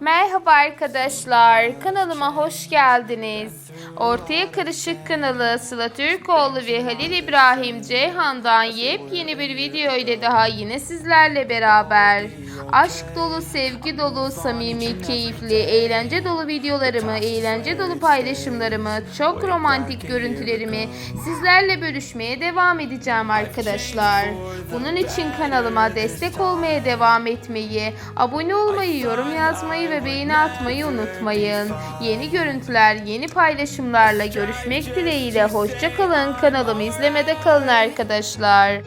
Merhaba arkadaşlar, kanalıma hoş geldiniz. Ortaya Karışık kanalı Sıla Türkoğlu ve Halil İbrahim Ceyhan'dan yepyeni bir video ile daha yine sizlerle beraber. Aşk dolu, sevgi dolu, samimi, keyifli, eğlence dolu videolarımı, eğlence dolu paylaşımlarımı, çok romantik görüntülerimi sizlerle bölüşmeye devam edeceğim arkadaşlar. Bunun için kanalıma destek olmaya devam etmeyi, abone olmayı, yorum yazmayı ve beğeni atmayı unutmayın. Yeni görüntüler, yeni paylaşımlarla görüşmek dileğiyle hoşça kalın. Kanalımı izlemede kalın arkadaşlar.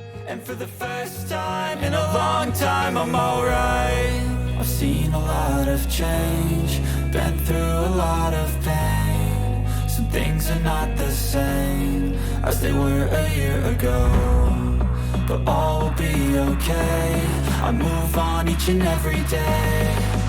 Things are not the same as they were a year ago. But all will be okay. I move on each and every day.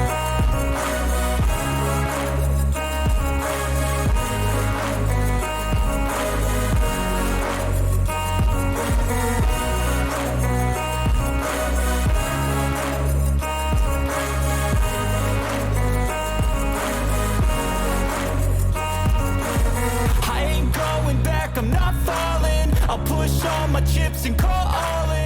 chips and call all in.